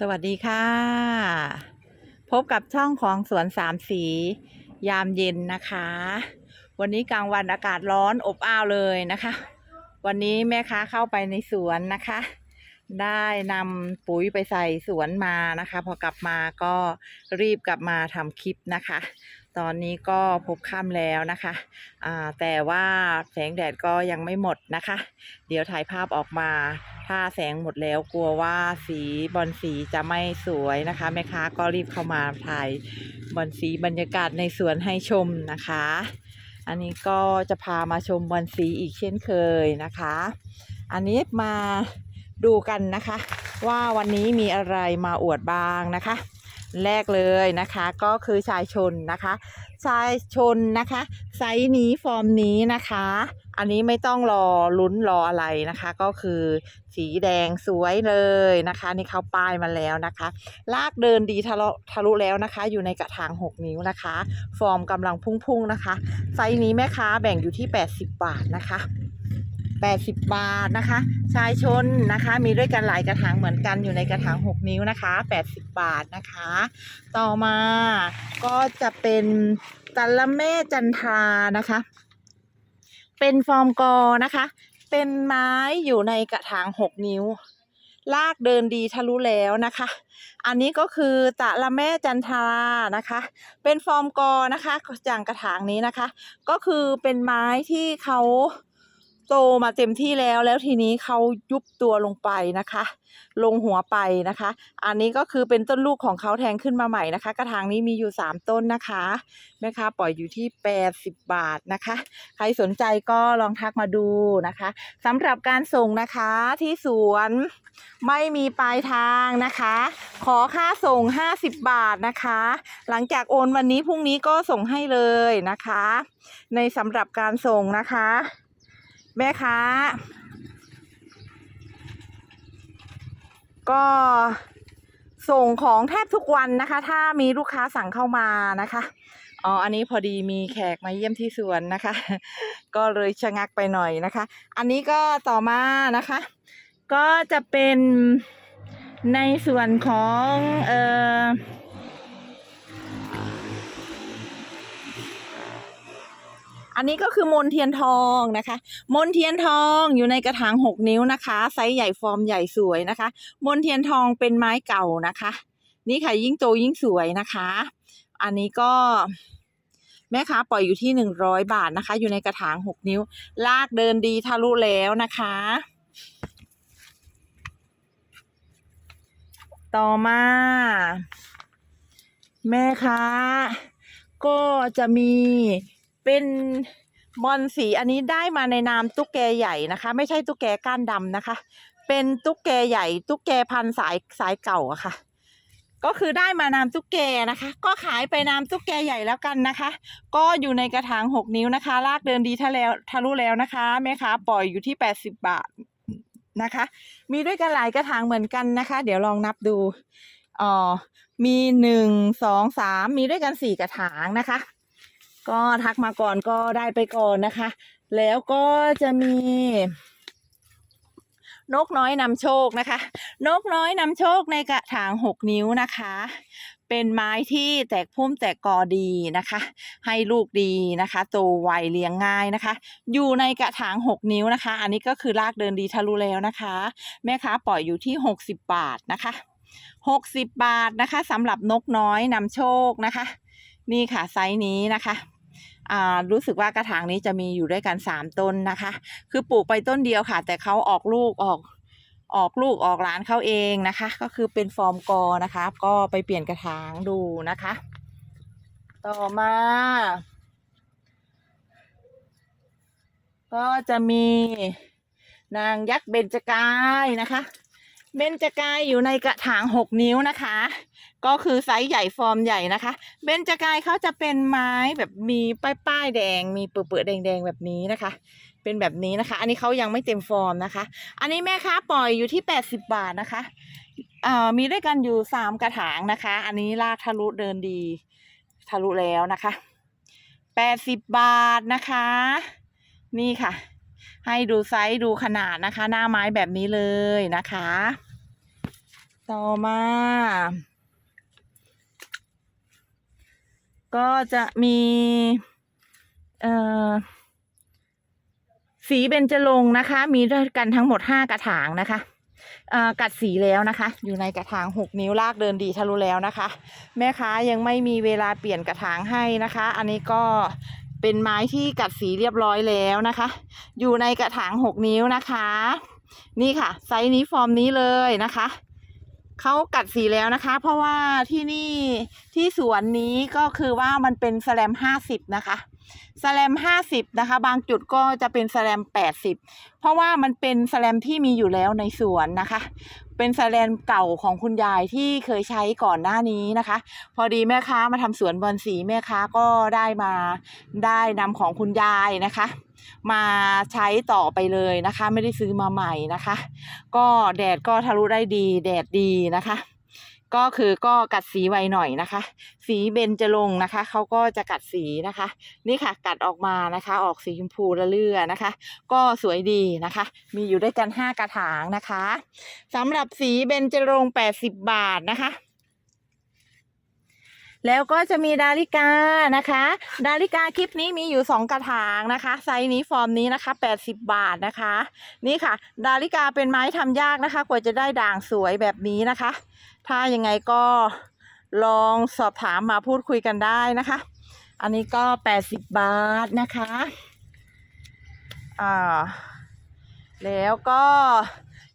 สวัสดีค่ะ พบกับช่องของสวนสามสี ยามเย็นนะคะ วันนี้กลางวันอากาศร้อนอบอ้าวเลยนะคะ วันนี้แม่ค้าเข้าไปในสวนนะคะ ได้นำปุ๋ยไปใส่สวนมานะคะ พอกลับมาก็รีบกลับมาทำคลิปนะคะ ตอนนี้ก็พบค่ำแล้วนะคะอ่าแต่ว่าแสงแดดก็ยังไม่หมดนะคะ เดี๋ยวถ่ายภาพออกมา ถ้าแสงหมดแล้วกลัวว่าสีบอลสีจะไม่สวยนะคะแม่ค้าก็รีบเข้ามาถ่ายบอลสีบรรยากาศในสวนให้ชมนะคะ อันนี้ก็จะพามาชมบอลสีอีกเช่นเคยนะคะ อันนี้มาดูกันนะคะ ว่าวันนี้มีอะไรมาอวดบ้างนะคะ แรกเลยนะคะ ก็คือชายชนนะคะ ชายชนนะคะไซส์นี้ฟอร์มนี้นะคะ อันนี้ไม่ต้องรอลุ้นรออะไรนะคะ ก็คือสีแดงสวยเลยนะคะ นี่เขาป้ายมาแล้วนะคะ ลากเดินดีทะลุทะลุแล้วนะคะ อยู่ในกระถาง 6 นิ้วนะคะ ฟอร์มกำลังพุ่งๆนะคะ ไซส์นี้แม่ค้าแบ่งอยู่ที่ 80 บาทนะคะ 80 บาทนะคะ ชายชนนะคะ มีด้วยกันหลายกระถางเหมือนกันอยู่ในกระถาง 6 นิ้วนะคะ 80 บาทนะคะ ต่อมาก็จะเป็นตัลละเมจันทรานะคะ เป็นฟอร์มกอนะคะ เป็นไม้อยู่ในกระถาง 6 นิ้วลากเดินดีทะลุแล้วนะคะ อันนี้ก็คือตะละแม่จันทรานะคะ เป็นฟอร์มกอนะคะอย่างกระถางนี้นะคะ ก็คือเป็นไม้ที่เขา โตมาเต็มที่แล้วแล้วทีนี้เขายุบตัวลงไปนะคะ ลงหัวไปนะคะ อันนี้ก็คือเป็นต้นลูกของเขาแทงขึ้นมาใหม่นะคะ กระถางนี้มีอยู่ 3 ต้นนะคะแม่ค้าปล่อยอยู่ที่ 80 บาทนะคะ ใครสนใจก็ลองทักมาดูนะคะสำหรับการส่งนะคะที่สวนไม่มีปลายทางนะคะ ขอค่าส่ง 50 บาทนะคะ หลังจากโอนวันนี้พรุ่งนี้ก็ส่งให้เลยนะคะ ในสำหรับการส่งนะคะ แม่ค้า ก็ส่งของแทบทุกวันนะคะ ถ้ามีลูกค้าสั่งเข้ามานะคะอ๋ออันนี้พอดีมีแขกมาเยี่ยมที่สวนนะคะ ก็เลยชะงักไปหน่อยนะคะ อันนี้ก็ต่อมานะคะ ก็จะเป็นในส่วนของเอ่อ อันนี้ก็คือมนเทียนทองนะคะ มนเทียนทองอยู่ในกระถางหกนิ้วนะคะ ไซส์ใหญ่ฟอร์มใหญ่สวยนะคะ มนเทียนทองเป็นไม้เก่านะคะ นี่ค่ะยิ่งโตยิ่งสวยนะคะ อันนี้ก็แม่ค้าปล่อยอยู่ที่หนึ่งร้อยบาทนะคะ อยู่ในกระถางหกนิ้ว ลากเดินดีทะลุแล้วนะคะ ต่อมา แม่ค้าก็จะมี เป็นบอลสีอันนี้ได้มาในนามตุ๊กแกใหญ่นะคะ ไม่ใช่ตุ๊กแกก้านดำนะคะ เป็นตุ๊กแกใหญ่ตุ๊กแกพันสายสายเก่าอะค่ะ ก็คือได้มานามตุ๊กแกนะคะ ก็ขายไปนามตุ๊กแกใหญ่แล้วกันนะคะ ก็อยู่ในกระถางหกนิ้วนะคะ ลากเดินดีทะแล้วทะลุแล้วนะคะแม่ค้าปล่อยอยู่ที่แปดสิบบาทนะคะ มีด้วยกันหลายกระถางเหมือนกันนะคะ เดี๋ยวลองนับดูอ๋อมีหนึ่งสองสามมีด้วยกันสี่กระถางนะคะ ก็ทักมาก่อนก็ได้ไปก่อนนะคะ แล้วก็จะมี นกน้อยนำโชคนะคะ นกน้อยนำโชคในกระถางหกนิ้วนะคะ เป็นไม้ที่แตกพุ่มแตกกอดีนะคะ ให้ลูกดีนะคะโตไวเลี้ยงง่ายนะคะ อยู่ในกระถางหกนิ้วนะคะ อันนี้ก็คือลากเดินดีทะลุแล้วนะคะ แม่ค้าปล่อยอยู่ที่หกสิบบาทนะคะหกสิบบาทนะคะสำหรับนกน้อยนำโชคนะคะ นี่ค่ะไซส์นี้นะคะ รู้สึกว่ากระถางนี้จะมีอยู่ด้วยกันสามต้นนะคะ คือปลูกไปต้นเดียวค่ะ แต่เขาออกลูกออกออกลูกออกหลานเขาเองนะคะ ก็คือเป็นฟอร์มกอนะคะ ก็ไปเปลี่ยนกระถางดูนะคะ ต่อมา ก็จะมีนางยักษ์เบญจกายนะคะ เบญจกายอยู่ในกระถางหกนิ้วนะคะ ก็คือไซส์ใหญ่ฟอร์มใหญ่นะคะ เบญจกายเขาจะเป็นไม้แบบมีป้ายป้ายแดง มีเปื้อๆแดงแบบนี้นะคะ เป็นแบบนี้นะคะ อันนี้เขายังไม่เต็มฟอร์มนะคะ อันนี้แม่ค้าปล่อยอยู่ที่แปดสิบบาทนะคะเอ่อมีด้วยกันอยู่สามกระถางนะคะ อันนี้ลากทะลุเดินดี ทะลุแล้วนะคะแปดสิบบาทนะคะ นี่ค่ะ ให้ดูไซส์ดูขนาดนะคะ หน้าไม้แบบนี้เลยนะคะ ต่อมา ก็จะมีสีเบญจรงค์นะคะ มีด้วยกันทั้งหมดห้ากระถางนะคะกัดสีแล้วนะคะ อยู่ในกระถางหกนิ้วลากเดินดีทะลุแล้วนะคะ แม่ค้ายังไม่มีเวลาเปลี่ยนกระถางให้นะคะ อันนี้ก็เป็นไม้ที่กัดสีเรียบร้อยแล้วนะคะ อยู่ในกระถางหกนิ้วนะคะ นี่ค่ะ ไซส์นี้ฟอร์มนี้เลยนะคะ เขากัดสีแล้วนะคะ เพราะว่าที่นี่ที่สวนนี้ก็คือว่ามันเป็นแสลมห้าสิบนะคะแสลมห้าสิบนะคะ บางจุดก็จะเป็นแสลมแปดสิบเพราะว่ามันเป็นแสลมที่มีอยู่แล้วในสวนนะคะ เป็นแสลมเก่าของคุณยายที่เคยใช้ก่อนหน้านี้นะคะ พอดีแม่ค้ามาทำสวนบอนสีแม่ค้าก็ได้มาได้นำของคุณยายนะคะ มาใช้ต่อไปเลยนะคะ ไม่ได้ซื้อมาใหม่นะคะ ก็แดดก็ทะลุได้ดีแดดดีนะคะ ก็คือก็กัดสีไวหน่อยนะคะ สีเบญจรงนะคะเขาก็จะกัดสีนะคะ นี่ค่ะกัดออกมานะคะ ออกสีชมพูละเลือนะคะ ก็สวยดีนะคะ มีอยู่ด้วยกันห้ากระถางนะคะสำหรับสีเบญจรงค์แปดสิบบาทนะคะ แล้วก็จะมีดาริกานะคะ ดาริกาคลิปนี้มีอยู่สองกระถางนะคะ ไซส์นี้ฟอร์มนี้นะคะแปดสิบบาทนะคะ นี่ค่ะ ดาริกาเป็นไม้ทำยากนะคะ กว่าจะได้ด่างสวยแบบนี้นะคะ ถ้ายังไงก็ลองสอบถามมาพูดคุยกันได้นะคะ อันนี้ก็แปดสิบบาทนะคะอ่าแล้วก็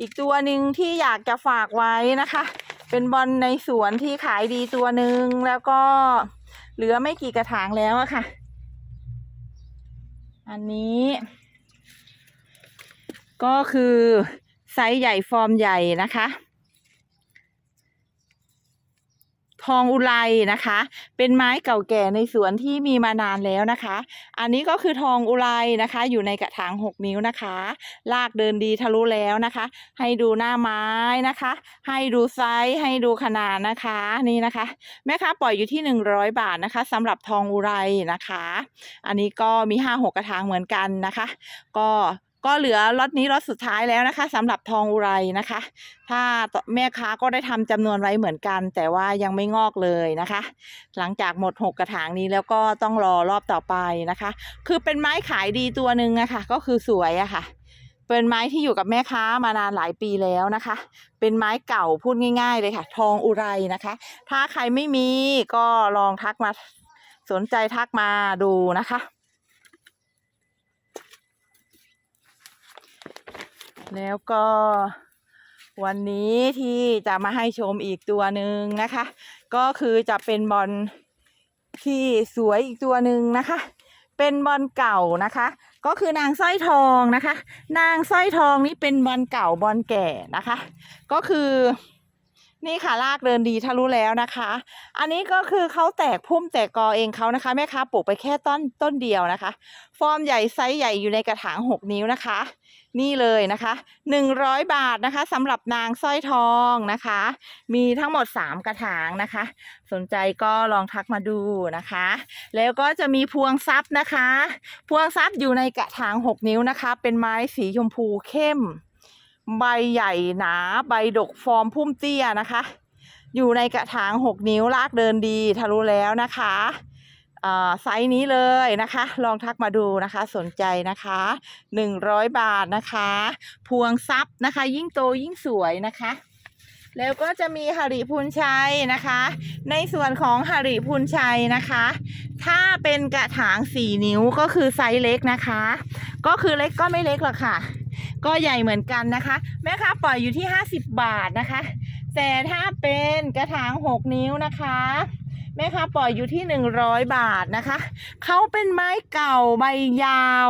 อีกตัวหนึ่งที่อยากจะฝากไว้นะคะ เป็นบอลในสวนที่ขายดีตัวหนึ่งแล้วก็เหลือไม่กี่กระถางแล้วอะค่ะ อันนี้ ก็คือไซส์ใหญ่ฟอร์มใหญ่นะคะ ทองอุไรนะคะ เป็นไม้เก่าแก่ในสวนที่มีมานานแล้วนะคะ อันนี้ก็คือทองอุไรนะคะ อยู่ในกระถางหกนิ้วนะคะลากเดินดีทะลุแล้วนะคะ ให้ดูหน้าไม้นะคะ ให้ดูไซส์ให้ดูขนาดนะคะนี่นะคะ แม่ค้าปล่อยอยู่ที่หนึ่งร้อยบาทนะคะสำหรับทองอุไรนะคะ อันนี้ก็มีห้าหกกระถางเหมือนกันนะคะ ก็ ก็เหลือล็อตนี้ล็อตสุดท้ายแล้วนะคะสำหรับทองอุไรนะคะ ถ้าแม่ค้าก็ได้ทำจำนวนไว้เหมือนกัน แต่ว่ายังไม่งอกเลยนะคะ หลังจากหมดหกกระถางนี้แล้วก็ต้องรอรอบต่อไปนะคะ คือเป็นไม้ขายดีตัวหนึ่งอะค่ะ ก็คือสวยอะค่ะเป็นไม้ที่อยู่กับแม่ค้ามานานหลายปีแล้วนะคะ เป็นไม้เก่าพูดง่ายๆเลยค่ะ ทองอุไรนะคะ ถ้าใครไม่มีก็ลองทักมาสนใจทักมาดูนะคะ แล้วก็วันนี้ที่จะมาให้ชมอีกตัวหนึ่งนะคะ ก็คือจะเป็นบอลที่สวยอีกตัวหนึ่งนะคะ เป็นบอลเก่านะคะ ก็คือนางสร้อยทองนะคะ นางสร้อยทองนี่เป็นบอลเก่าบอลแก่นะคะ ก็คือนี่ค่ะลากเดินดีทะลุแล้วนะคะ อันนี้ก็คือเขาแตกพุ่มแตกกอเองเขานะคะแม่ค้าปลูกไปแค่ต้นต้นเดียวนะคะ ฟอร์มใหญ่ไซส์ใหญ่อยู่ในกระถางหกนิ้วนะคะ นี่เลยนะคะหนึ่งร้อยบาทนะคะสำหรับนางสร้อยทองนะคะ มีทั้งหมดสามกระถางนะคะ สนใจก็ลองทักมาดูนะคะ แล้วก็จะมีพวงซับนะคะ พวงซับอยู่ในกระถางหกนิ้วนะคะ เป็นไม้สีชมพูเข้ม ใบใหญ่หนาใบดกฟอร์มพุ่มเตี้ยนะคะ อยู่ในกระถางหกนิ้วลากเดินดีทะลุแล้วนะคะ ไซส์นี้เลยนะคะ ลองทักมาดูนะคะ สนใจนะคะหนึ่งร้อยบาทนะคะ พวงซับนะคะ ยิ่งโตยิ่งสวยนะคะ แล้วก็จะมีหริพูนชัยนะคะ ในส่วนของหริพูนชัยนะคะ ถ้าเป็นกระถางสี่นิ้วก็คือไซส์เล็กนะคะ ก็คือเล็กก็ไม่เล็กหรอกค่ะ ก็ใหญ่เหมือนกันนะคะ แม่ค้าปล่อยอยู่ที่ 50 บาทนะคะ แต่ถ้าเป็นกระถาง 6 นิ้วนะคะ แม่ค้าปล่อยอยู่ที่100บาทนะคะ เขาเป็นไม้เก่าใบยาว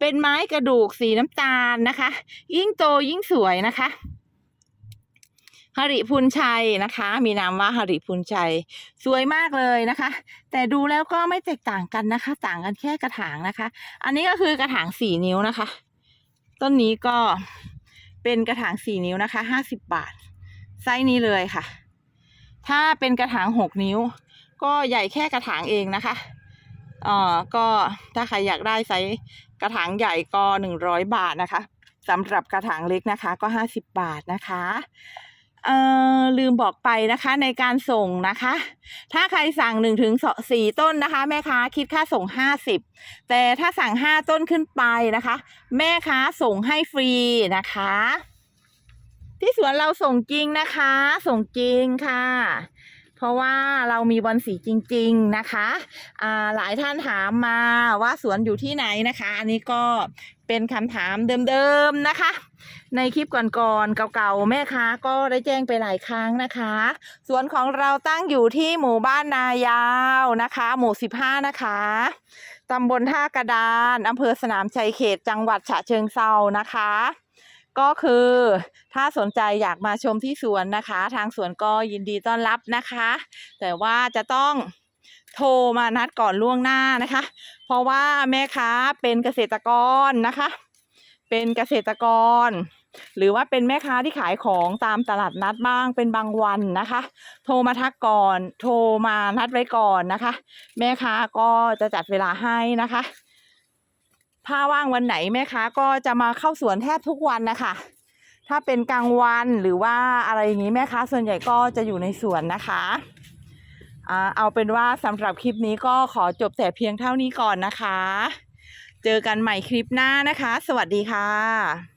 เป็นไม้กระดูกสีน้ำตาลนะคะ ยิ่งโตยิ่งสวยนะคะหริพุนชัยนะคะ มีนามว่าหริพุนชัย สวยมากเลยนะคะ แต่ดูแล้วก็ไม่แตกต่างกันนะคะ ต่างกันแค่กระถางนะคะ อันนี้ก็คือกระถางสี่นิ้วนะคะ ต้นนี้ก็เป็นกระถางสี่นิ้วนะคะห้าสิบบาท ไซส์นี้เลยค่ะ ถ้าเป็นกระถางหกนิ้ว ก็ใหญ่แค่กระถางเองนะคะเอ่อก็ถ้าใครอยากได้ไซส์กระถางใหญ่ก็หนึ่งร้อยบาทนะคะสำหรับกระถางเล็กนะคะ ก็ห้าสิบบาทนะคะเอ่อลืมบอกไปนะคะในการส่งนะคะ ถ้าใครสั่งหนึ่งถึงสี่ต้นนะคะ แม่ค้าคิดค่าส่งห้าสิบแต่ถ้าสั่งห้าต้นขึ้นไปนะคะ แม่ค้าส่งให้ฟรีนะคะ ที่สวนเราส่งจริงนะคะ ส่งจริงค่ะ ราะว่าเรามีบอลสีจริง ๆนะคะหลายท่านถามมาว่าสวนอยู่ที่ไหนนะคะ อันนี้ก็เป็นคำถามเดิมๆนะคะ ในคลิปก่อนๆเก่าๆแม่ค้าก็ได้แจ้งไปหลายครั้งนะคะ สวนของเราตั้งอยู่ที่หมู่บ้านนายาวนะคะ หมู่ 15 นะคะตำบลท่ากระดานอำเภอสนามชัยเขตจังหวัดฉะเชิงเซานะคะ ก็คือถ้าสนใจอยากมาชมที่สวนนะคะ ทางสวนก็ยินดีต้อนรับนะคะ แต่ว่าจะต้องโทรมานัดก่อนล่วงหน้านะคะ เพราะว่าแม่ค้าเป็นเกษตรกรนะคะ เป็นเกษตรกร หรือว่าเป็นแม่ค้าที่ขายของตามตลาดนัดบ้างเป็นบางวันนะคะ โทรมาทักก่อน โทรมานัดไว้ก่อนนะคะ แม่ค้าก็จะจัดเวลาให้นะคะ ถ้าว่างวันไหนแม่ค้าก็จะมาเข้าสวนแทบทุกวันนะคะ ถ้าเป็นกลางวันหรือว่าอะไรอย่างนี้แม่ค้าส่วนใหญ่ก็จะอยู่ในสวนนะคะเอาเป็นว่าสำหรับคลิปนี้ก็ขอจบแต่เพียงเท่านี้ก่อนนะคะ เจอกันใหม่คลิปหน้านะคะ สวัสดีค่ะ